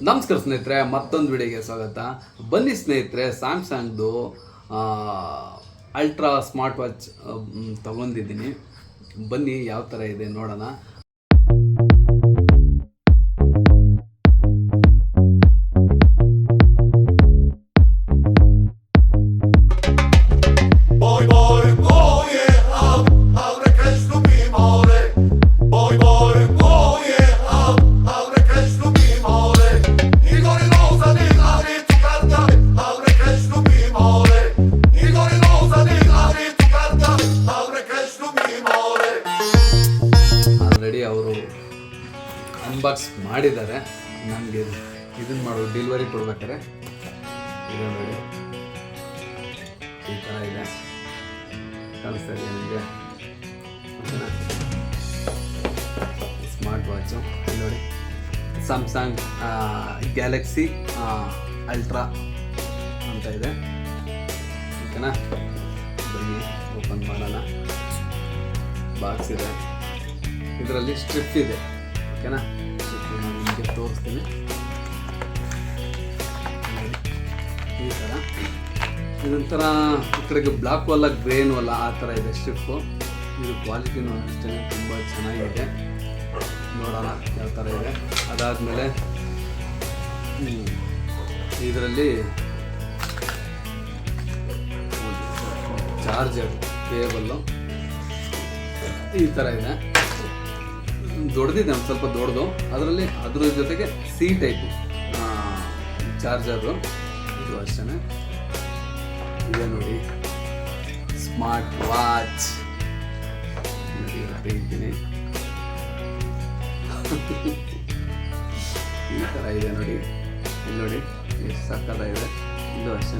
ನಮಸ್ಕಾರ ಸ್ನೇಹಿತರೆ, ಮತ್ತೊಂದು ವಿಡಿಯೋಗೆ ಸ್ವಾಗತ. ಬನ್ನಿ ಸ್ನೇಹಿತರೆ ಸ್ಯಾಮ್ಸಂಗ್ದು ಅಲ್ಟ್ರಾ ಸ್ಮಾರ್ಟ್ ವಾಚ್ ತಗೊಂಡಿದ್ದೀನಿ. ಬನ್ನಿ ಯಾವ ಥರ ಇದೆ ನೋಡೋಣ. ಮಾಡಿದ್ದಾರೆ. ನನಗೆ ಇದನ್ನ ಮಾಡೋ ಡೆಲಿವರಿ ಕೊಡ್ಬೇಕಾರೆ ಈ ಥರ ಇದೆ. ಕಾಣಿಸ್ತಾ ಇದೆ ನನಗೆ ಸ್ಮಾರ್ಟ್ ವಾಚು ನೋಡಿ. ಸ್ಯಾಮ್ಸಂಗ್ ಗ್ಯಾಲಕ್ಸಿ ಅಲ್ಟ್ರಾ ಅಂತ ಇದೆ. ಓಕೆನಾ? ಬನ್ನಿ ಓಪನ್ ಮಾಡೋಣ. ಬಾಕ್ಸ್ ಇದೆ. ಇದರಲ್ಲಿ ಸ್ಟ್ರಿಪ್ ಇದೆ. ಓಕೆನಾ? ಈ ಥರ ಇದೊಂಥರ ಈ ಕಡೆಗೆ ಬ್ಲಾಕ್ ವಲ್ಲ ಗ್ರೇನ್ ವಲ್ಲ ಆ ಥರ ಇದೆ ಸ್ಟ್ರಿಪ್ಪು ಇದು ಕ್ವಾಲಿಟಿನೂ ಅಷ್ಟೇ, ತುಂಬ ಚೆನ್ನಾಗಿದೆ. ನೋಡೋಣ ಯಾವ ಥರ ಇದೆ. ಅದಾದಮೇಲೆ ಇದರಲ್ಲಿ ಚಾರ್ಜರ್ ಕೇಬಲ್ಲು ಈ ಥರ ಇದೆ. ದೊಡ್ಡದಿದೆ ಒಂದು ಸ್ವಲ್ಪ ದೊಡ್ಡದು. ಅದರಲ್ಲಿ ಅದ್ರ ಜೊತೆಗೆ ಸಿ ಟೈಪು ಚಾರ್ಜರು ಇದು ಅಷ್ಟೇ ಇದೆ ನೋಡಿ. ಸ್ಮಾರ್ಟ್ ವಾಚ್ ಈ ಥರ ಇದೆ ನೋಡಿ. ಇಲ್ಲಿ ನೋಡಿ, ಎಷ್ಟು ಇದೆ ಇದು ಅಷ್ಟೇ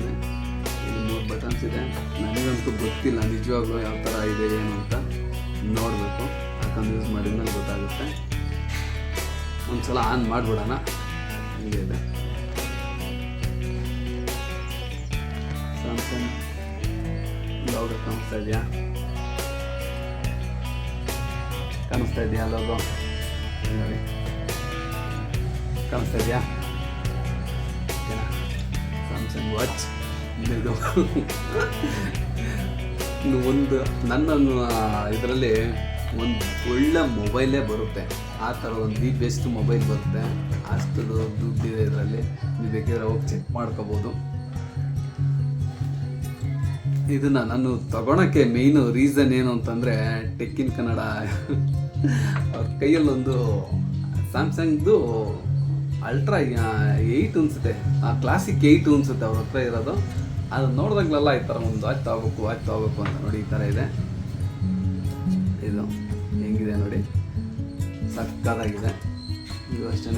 ಇಲ್ಲಿ ಮೂರು ಬಟನ್ಸ್ ಇದೆ. ನನಗಂತೂ ಗೊತ್ತಿಲ್ಲ ನಿಜವಾಗ್ಲೂ ಯಾವ ಥರ ಇದೆ, ಏನು ಅಂತ ನೋಡಬೇಕು. ಯಾಕಂದ್ರೆ ಯೂಸ್ ಮಾಡಿದ್ಮೇಲೆ ಗೊತ್ತಾಗುತ್ತೆ. ಒಂದ್ಸಲ ಆನ್ ಮಾಡಿಬಿಡೋಣ. ಹಿಂಗೆ ಇದೆ. ಸ್ಯಾಮ್ಸಂಗ್ ಕಾಣಿಸ್ತಾ ಇದೆಯಾ? ಕಾಣಿಸ್ತಾ ಇದೆಯಾ ಲೋಗೋ ನೋಡಿ. ಕಾಣಿಸ್ತಾ ಇದೆಯಾ? ಸ್ಯಾಮ್ಸಂಗ್ ವಾಚ್ ಒಂದು ನನ್ನ ಇದರಲ್ಲಿ ಒಂದು ಒಳ್ಳೆ ಮೊಬೈಲೇ ಬರುತ್ತೆ. ಆ ಥರ ಒಂದು ದಿ ಬೆಸ್ಟ್ ಮೊಬೈಲ್ ಬರುತ್ತೆ. ಅಷ್ಟು ದುಡ್ಡಿದೆ ಇದರಲ್ಲಿ. ನೀವು ಬೇಕಿದ್ರೆ ಹೋಗಿ ಚೆಕ್ ಮಾಡ್ಕೋಬೋದು. ಇದನ್ನು ನಾನು ತಗೊಳಕ್ಕೆ ಮೇಯ್ನು ರೀಸನ್ ಏನು ಅಂತಂದರೆ ಟೆಕ್ಕಿನ್ ಕನ್ನಡ. ಅವ್ರ ಕೈಯಲ್ಲೊಂದು ಸ್ಯಾಮ್ಸಂಗ್ದು ಅಲ್ಟ್ರಾ ಏಯ್ಟ್ ಅನ್ಸುತ್ತೆ ಆ ಕ್ಲಾಸಿಕ್ ಏಯ್ಟ್ ಅನ್ಸುತ್ತೆ ಅವ್ರ ಹತ್ರ ಇರೋದು. ಅದು ನೋಡಿದಾಗಲೆಲ್ಲ ಈ ಥರ ಒಂದು ಆಯ್ತು ತಗೋಬೇಕು ಆಯ್ತು ತಗೋಬೇಕು ಅಂತ ನೋಡಿ ಈ ಥರ ಇದೆ. ಇದು ಹೆಂಗಿದೆ ನೋಡಿ. ಸಕ್ಕತ್ತಾಗಿದೆ. ಇದು ಅಷ್ಟೇ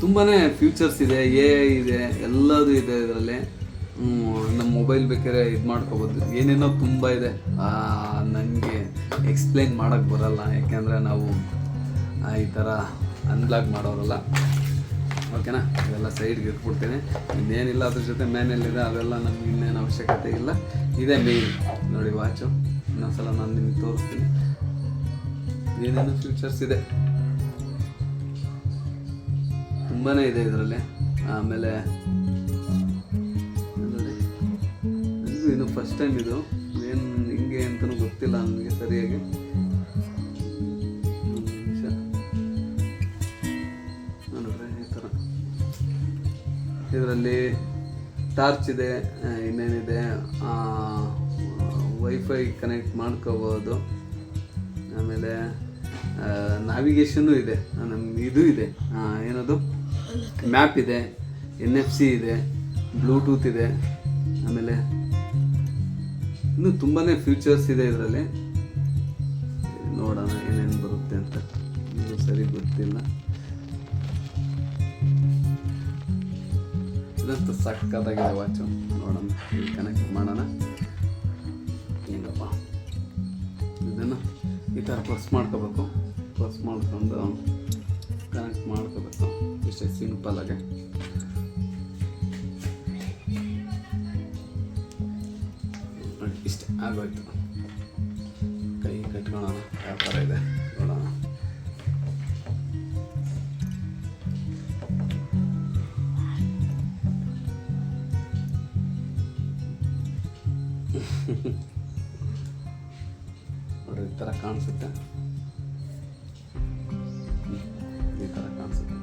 ತುಂಬಾ ಫ್ಯೂಚರ್ಸ್ ಇದೆ ಎ ಇದೆ, ಎಲ್ಲದೂ ಇದೆ ಇದರಲ್ಲಿ. ನಮ್ಮ ಮೊಬೈಲ್ ಬೇಕಾದ್ರೆ ಇದು ಮಾಡ್ಕೋಬೋದು. ಏನೇನೋ ತುಂಬ ಇದೆ. ನನಗೆ ಎಕ್ಸ್ಪ್ಲೈನ್ ಮಾಡೋಕ್ಕೆ ಬರಲ್ಲ. ಯಾಕೆಂದರೆ ನಾವು ಈ ಥರ ಅನ್ಲಾಗ್ ಮಾಡೋರಲ್ಲ. ಓಕೆನಾ? ಇವೆಲ್ಲ ಸೈಡ್ಗೆ ಇಟ್ಬಿಡ್ತೀನಿ. ಇನ್ನೇನಿಲ್ಲ, ಅದ್ರ ಜೊತೆ ಮ್ಯಾನಲ್ಲಿದೆ ಅದೆಲ್ಲ ನಮ್ಗೆ ಇನ್ನೇನು ಅವಶ್ಯಕತೆ ಇಲ್ಲ. ಇದೆ ಮೇನ್ ನೋಡಿ ವಾಚು ಇನ್ನೊಂದ್ಸಲ ನಾನು ನಿಮ್ಗೆ ತೋರಿಸ್ತೀನಿ. ಏನೇನು ಫ್ಯೂಚರ್ಸ್ ಇದೆ? ತುಂಬಾ ಇದೆ ಇದರಲ್ಲಿ. ಆಮೇಲೆ, ಇದು ಫಸ್ಟ್ ಟೈಮ್ ಇದು. ಏನು, ಹಿಂಗೆ ಅಂತಲೂ ಗೊತ್ತಿಲ್ಲ ನನಗೆ ಸರಿಯಾಗಿ. ಇದರಲ್ಲಿ ಟಾರ್ಚ್ ಇದೆ ಇನ್ನೇನಿದೆ ವೈಫೈ ಕನೆಕ್ಟ್ ಮಾಡ್ಕೋಬೋದು. ಆಮೇಲೆ ನಾವಿಗೇಷನ್ನು ಇದೆ, ನಮ್ಗೆ ಇದು ಇದೆ ಏನದು? ಮ್ಯಾಪ್ ಇದೆ ಎನ್ ಎಫ್ ಸಿ ಇದೆ ಬ್ಲೂಟೂತ್ ಇದೆ, ಆಮೇಲೆ ಇನ್ನೂ ತುಂಬಾ ಫ್ಯೂಚರ್ಸ್ ಇದೆ ಇದರಲ್ಲಿ. ನೋಡೋಣ ಏನೇನು ಬರುತ್ತೆ ಅಂತ. ಸರಿ ಗೊತ್ತಿಲ್ಲ. ಇದಂತೂ ಸಕ್ಕತ್ತಾಗಿದೆ ವಾಚು ನೋಡೋಣ ಕನೆಕ್ಟ್ ಮಾಡೋಣ. ಏನಪ್ಪ ಇದನ್ನು ಈ ಥರ ಪ್ರೆಸ್ ಮಾಡ್ಕೋಬೇಕು. ಪ್ರೆಸ್ ಮಾಡ್ಕೊಂಡು ಕನೆಕ್ಟ್ ಮಾಡ್ಕೋಬೇಕು. ಇಷ್ಟೇ ಸಿಂಪಲಾಗೆ ನೋಡಿ ಇಷ್ಟೇ ಆಗೋಯ್ತು. ಕೈ ಕಟ್ಕೊಳ್ಳೋಣ ಯಾವ ಥರ ಇದೆ. ನೋಡ್ರಿ, ಈ ಥರ ಕಾಣಿಸುತ್ತೆ. ಈ ಥರ ಕಾಣಿಸುತ್ತೆ.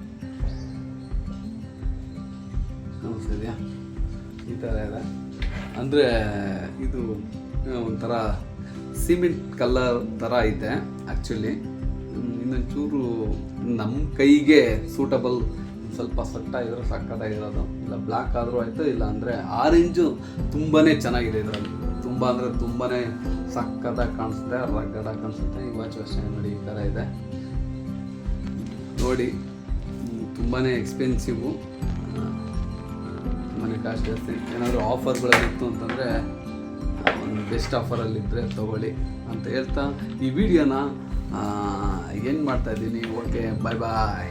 ಕಾಣಿಸ್ತಿದ್ಯಾ ಈ ಥರ ಇದೆ. ಅಂದರೆ, ಇದು ಒಂಥರ ಸಿಮೆಂಟ್ ಕಲರ್ ಥರ ಐತೆ ಆ್ಯಕ್ಚುಲಿ ಇನ್ನೊಂಚೂರು ನಮ್ಮ ಕೈಗೆ ಸೂಟಬಲ್ ಸ್ವಲ್ಪ ಸಟ್ಟಾಗಿರೋ ಸಕ್ಕತ್ತಾಗಿರೋದು. ಇಲ್ಲ ಬ್ಲ್ಯಾಕ್ ಆದರೂ ಆಯಿತು, ಇಲ್ಲ ಅಂದರೆ ಆರೆಂಜು ತುಂಬಾ ಚೆನ್ನಾಗಿದೆ ಇದರಲ್ಲಿ. ತುಂಬ ಅಂದರೆ ತುಂಬಾ ಸಕ್ಕತ್ತಾಗಿ ಕಾಣಿಸುತ್ತೆ ರಗಡ ಕಾಣಿಸುತ್ತೆ. ವಾಚ್ ಅಷ್ಟೇ ನೋಡಿ ಈ ಥರ ಇದೆ. ನೋಡಿ ತುಂಬಾ ಎಕ್ಸ್ಪೆನ್ಸಿವು ತುಂಬಾ ಕಾಸ್ಟ್ ಜಾಸ್ತಿ. ಏನಾದರೂ ಆಫರ್ಗಳಲ್ಲಿತ್ತು ಅಂತಂದರೆ ಒಂದು ಬೆಸ್ಟ್ ಆಫರಲ್ಲಿದ್ದರೆ ತೊಗೊಳ್ಳಿ ಅಂತ ಹೇಳ್ತಾ ಈ ವಿಡಿಯೋನ ಏನು ಮಾಡ್ತಾ ಇದ್ದೀನಿ. ಓಕೆ ಬಾಯ್ ಬಾಯ್